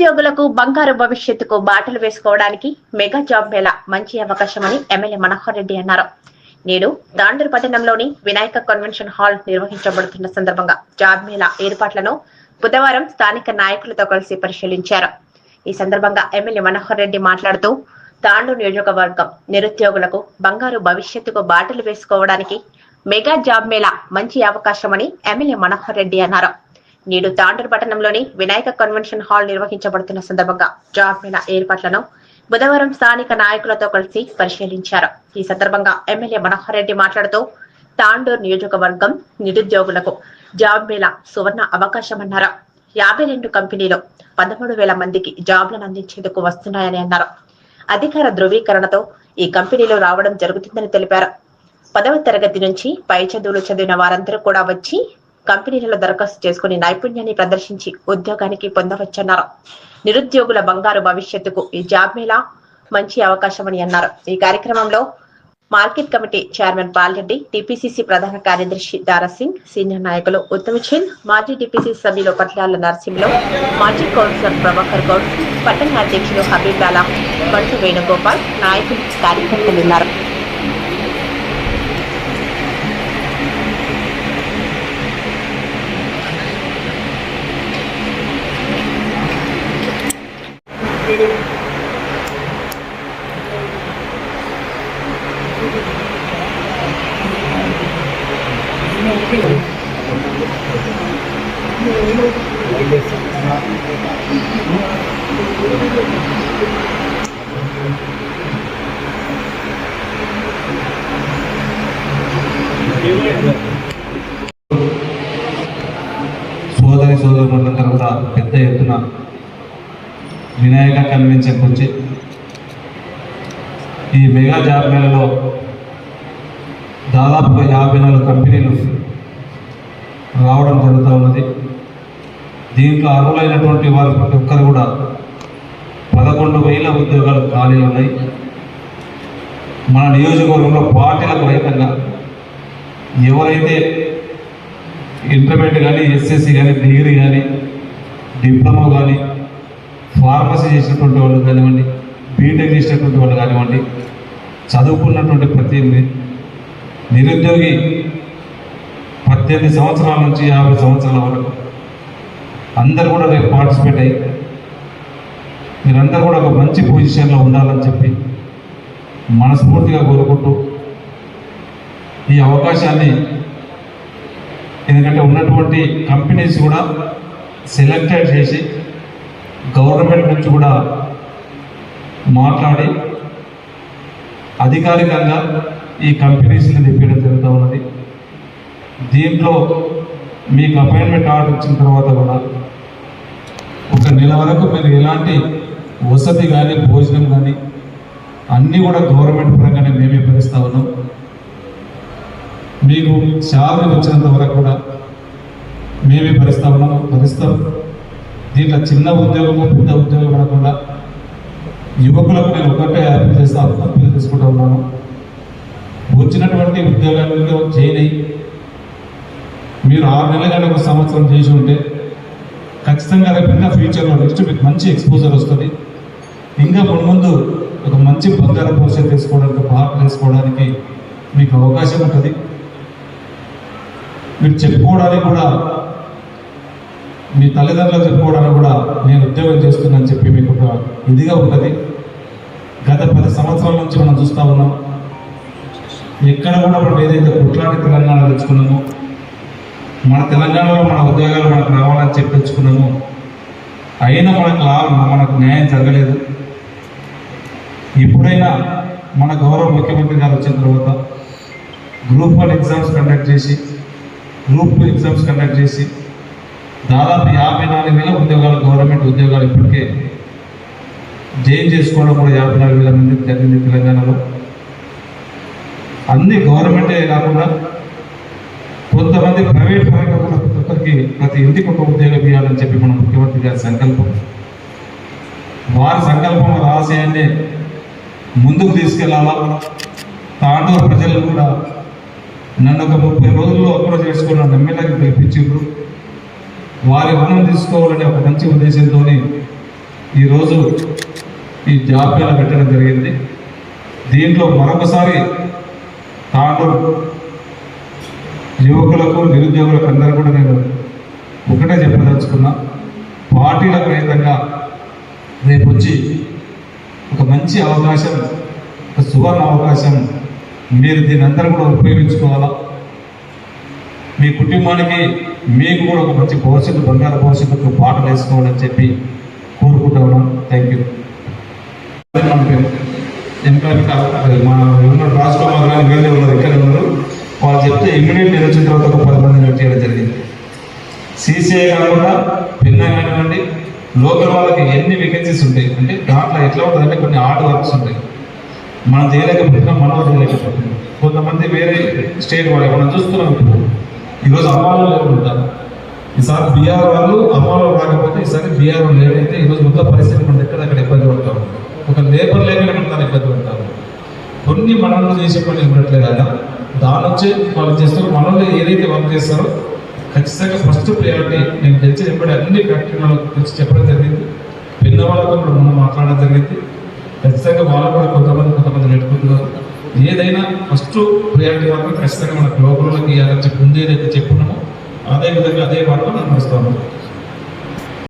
నిరుద్యోగులకు బంగారు భవిష్యత్తుకు బాటలు వేసుకోవడానికి మెగా జాబ్ మేళా మంచి అవకాశమని ఎమ్మెల్యే మనోహర్ రెడ్డి అన్నారు. నేడు దాండూరు పట్టణంలోని వినాయక కన్వెన్షన్ హాల్ నిర్వహించబడుతున్న సందర్భంగా జాబ్ మేళా ఏర్పాట్లను బుధవారం స్థానిక నాయకులతో కలిసి పరిశీలించారు. ఈ సందర్భంగా ఎమ్మెల్యే మనోహర్ రెడ్డి మాట్లాడుతూ దాండు నియోజకవర్గం నిరుద్యోగులకు బంగారు భవిష్యత్తుకు బాటలు వేసుకోవడానికి మెగా జాబ్ మేళా మంచి అవకాశమని ఎమ్మెల్యే మనోహర్ రెడ్డి అన్నారు. నేడు తాండూరు పట్టణంలోని వినాయక కన్వెన్షన్ హాల్ నిర్వహించబడుతున్న సందర్భంగా జాబ్ మేళా ఏర్పాట్లను బుధవారం స్థానిక నాయకులతో కలిసి పరిశీలించారు. ఈ సందర్భంగా ఎమ్మెల్యే మనోహర్ రెడ్డి మాట్లాడుతూ తాండూరు నియోజకవర్గం నిరుద్యోగులకు జాబ్ మేళా సువర్ణ అవకాశమన్నారు. యాభై రెండు కంపెనీలు పదమూడు వేల మందికి జాబ్లను అందించేందుకు వస్తున్నాయని అన్నారు. అధికార ధృవీకరణతో ఈ కంపెనీలు రావడం జరుగుతుందని తెలిపారు. పదవ తరగతి నుంచి పై చదువులు చదివిన వారందరూ కూడా వచ్చి కంపెనీలలో దరఖాస్తు చేసుకుని నైపుణ్యాన్ని ప్రదర్శించి ఉద్యోగానికి పొందవచ్చన్నారు. నిరుద్యోగుల బంగారు భవిష్యత్తుకు ఈ జాబ్ మేళా మంచి అవకాశమని అన్నారు. ఈ కార్యక్రమంలో market committee chairman Balareddy TPCC ప్రధాన కార్యదర్శి దారాసింగ్ సీనియర్ నాయకులు ఉత్తమ్ చంద్ మాజీ టిపిసిసి సభ్యులు పట్ల నరసింహులు మాజీ కౌన్సిలర్ ప్రభాకర్ గౌడ్ పట్టణ అధ్యక్షులు హబీబ్ లాలా బంటు వేణుగోపాల్ నాయకులు కార్యకర్తలు ఉన్నారు. సోదరి సోదరులందరూ కూడా పెద్ద ఎత్తున వినాయక కన్వెన్షన్కి వచ్చి ఈ మెగా జాబ్ మేళలో దాదాపుగా యాభై నాలుగు కంపెనీలు రావడం జరుగుతూ ఉన్నది. దీంట్లో అర్హులైనటువంటి వారు ప్రతి ఒక్కరు కూడా పదకొండు వేల ఉద్యోగాలు ఖాళీలు ఉన్నాయి. మన నియోజకవర్గంలో పార్టీలకు రహితంగా ఎవరైతే ఇంటర్మీడియట్ కానీ ఎస్ఎస్సి కానీ డిగ్రీ కానీ డిప్లొమా కానీ ఫార్మసీ చేసినటువంటి వాళ్ళు కానివ్వండి బీటెక్ చేసినటువంటి వాళ్ళు కానివ్వండి చదువుకున్నటువంటి ప్రతి నిరుద్యోగి పద్దెనిమిది సంవత్సరాల నుంచి యాభై సంవత్సరాల వరకు అందరు కూడా రేపు పార్టిసిపేట్ అయ్యి మీరందరూ కూడా ఒక మంచి పొజిషన్లో ఉండాలని చెప్పి మనస్ఫూర్తిగా కోరుకుంటూ ఈ అవకాశాన్ని ఎందుకంటే ఉన్నటువంటి కంపెనీస్ కూడా సెలెక్టెడ్ చేసి గవర్నమెంట్ నుంచి కూడా మాట్లాడి అధికారికంగా ఈ కంపెనీస్ని తెప్పించడం జరుగుతూ ఉన్నది. దీంట్లో మీకు అపాయింట్మెంట్ ఆర్డర్ ఇచ్చిన తర్వాత కూడా ఒక నెల వరకు మీరు ఎలాంటి వసతి కానీ భోజనం కానీ అన్నీ కూడా గవర్నమెంట్ పరంగానే మేమే భరిస్తా ఉన్నాం. మీకు శాలరీ వచ్చినంత వరకు కూడా మేమే భరిస్తా ఉన్నాము భరిస్తాం. దీంట్లో చిన్న ఉద్యోగము పెద్ద ఉద్యోగం పడకుండా యువకులకు నేను ఒకటే అప్పీల్ చేస్తా అప్పీల్ తీసుకుంటా ఉన్నాను. వచ్చినటువంటి ఉద్యోగాల్లో చేయని మీరు ఆరు నెలల కానీ ఒక సంవత్సరం చేసి ఉంటే ఖచ్చితంగా రేపు ఇంకా ఫ్యూచర్లో నెక్స్ట్ మీకు మంచి ఎక్స్పోజర్ వస్తుంది. ఇంకా ముందు ఒక మంచి బంగారు భవిష్యత్తు తీసుకోవడానికి బాగా తీసుకోవడానికి మీకు అవకాశం ఉంటుంది. మీరు చెప్పుకోవడానికి కూడా మీ తల్లిదండ్రులకు చెప్పుకోవడానికి కూడా నేను ఉద్యోగం చేస్తున్నానని చెప్పి మీకు ఒక ఇదిగా ఉంటుంది గత పది సంవత్సరాల నుంచి మనం చూస్తూ ఉన్నాం. ఎక్కడ కూడా మనం ఏదైతే కుట్లాడి తెలంగాణ తెచ్చుకున్నామో మన తెలంగాణలో మన ఉద్యోగాలు మనకు రావాలని చెప్పి తెచ్చుకున్నాము అయినా మనకు లాభం మనకు న్యాయం జరగలేదు. ఎప్పుడైనా మన గౌరవ ముఖ్యమంత్రి గారు వచ్చిన తర్వాత గ్రూప్ వన్ ఎగ్జామ్స్ కండక్ట్ చేసి గ్రూప్ టూ ఎగ్జామ్స్ కండక్ట్ చేసి దాదాపు యాభై నాలుగు వేల ఉద్యోగాలు గవర్నమెంట్ ఉద్యోగాలు ఇప్పటికే జైన్ చేసుకోవడం కూడా యాభై నాలుగు వేల మంది జరిగింది తెలంగాణలో. అన్ని గవర్నమెంటే కాకుండా కొంతమంది ప్రైవేట్ పరంగా కూడా ప్రతి ఒక్కరికి ప్రతి ఇంటికి ఒక ఉద్యోగం ఇవ్వాలని చెప్పి మన ముఖ్యమంత్రి గారి సంకల్పం. వారి సంకల్పం వారి ఆశయాన్ని ముందుకు తీసుకెళ్ళాలా? తాండూరు ప్రజలు కూడా నన్ను ఒక ముప్పై రోజుల్లో అప్రోచ్ చేసుకున్న ఎమ్మెల్యేకి పిలిపించారు వారి రుణం తీసుకోవాలనే ఒక మంచి ఉద్దేశంతో ఈరోజు ఈ జాబ్ మేళ పెట్టడం జరిగింది. దీంట్లో మరొకసారి తాను యువకులకు నిరుద్యోగులకు అందరూ కూడా నేను ఒకటే చెప్పదలుచుకున్నా. పార్టీలకు రహితంగా రేపు వచ్చి ఒక మంచి అవకాశం ఒక సువర్ణ అవకాశం మీరు దీని అందరూ కూడా ఉపయోగించుకోవాలా? మీ కుటుంబానికి మీకు కూడా ఒక మంచి భవిష్యత్తు బంగారు భవిష్యత్తుకు పాటలు వేసుకోవాలని చెప్పి కోరుకుంటా ఉన్నాం. థ్యాంక్ యూ ఎంపీ మా ఉన్న రాజకుమార్ గారు వేరే ఉన్నారు ఎక్కడ ఉన్నారు వాళ్ళు చెప్తే ఇమ్మీడియట్ నేను వచ్చిన తర్వాత ఒక పది మంది చేయడం జరిగింది. సీసీఐ కాకుండా భిన్న కానివ్వండి లోకల్ వాళ్ళకి ఎన్ని వేకెన్సీస్ ఉంటాయి? అంటే దాంట్లో ఎట్లా ఉంటుంది అంటే కొన్ని ఆర్ట్ వర్క్స్ ఉంటాయి. మనం చేయలేకపోతున్నాం మనం స్టేట్ వాళ్ళు మనం చూస్తున్నాం ఇప్పుడు. ఈరోజు అమ్మాలో లేకుండా ఉంటారు ఈసారి బీఆర్ వాళ్ళు అమ్మాలో రాకపోతే ఈసారి బీఆర్ వాళ్ళు లేడైతే ఈరోజు మొత్తం పరిస్థితి మన దగ్గర అక్కడ ఇబ్బంది పడతారు ఒక లేబర్ లేకుండా మనం ఇబ్బంది పడతారు కొన్ని మనల్ని చేసే పని ఉండట్లేదు కదా దాని వచ్చి వాళ్ళు చేస్తారు. మనల్ని ఏదైతే వర్క్ చేస్తారో ఖచ్చితంగా ఫస్ట్ ప్రియారిటీ నేను తెలిసి చెప్పాడు. అన్ని ఫ్యాక్టరీ వాళ్ళకి చెప్పడం జరిగింది. పిల్లవాళ్ళతో కూడా మనం మాట్లాడడం జరిగింది. ఖచ్చితంగా వాళ్ళు కూడా కొంతమంది కొంతమంది నెట్టుకుంటున్నారు ఏదైనా ఫస్ట్ ప్రియారిటీ మాత్రం ఖచ్చితంగా మన లోపలకి ఇవ్వాలని చెప్పి ముందేదైతే చెప్పున్నామో అదే విధంగా అదే వాటిలో మనం నడుస్తాము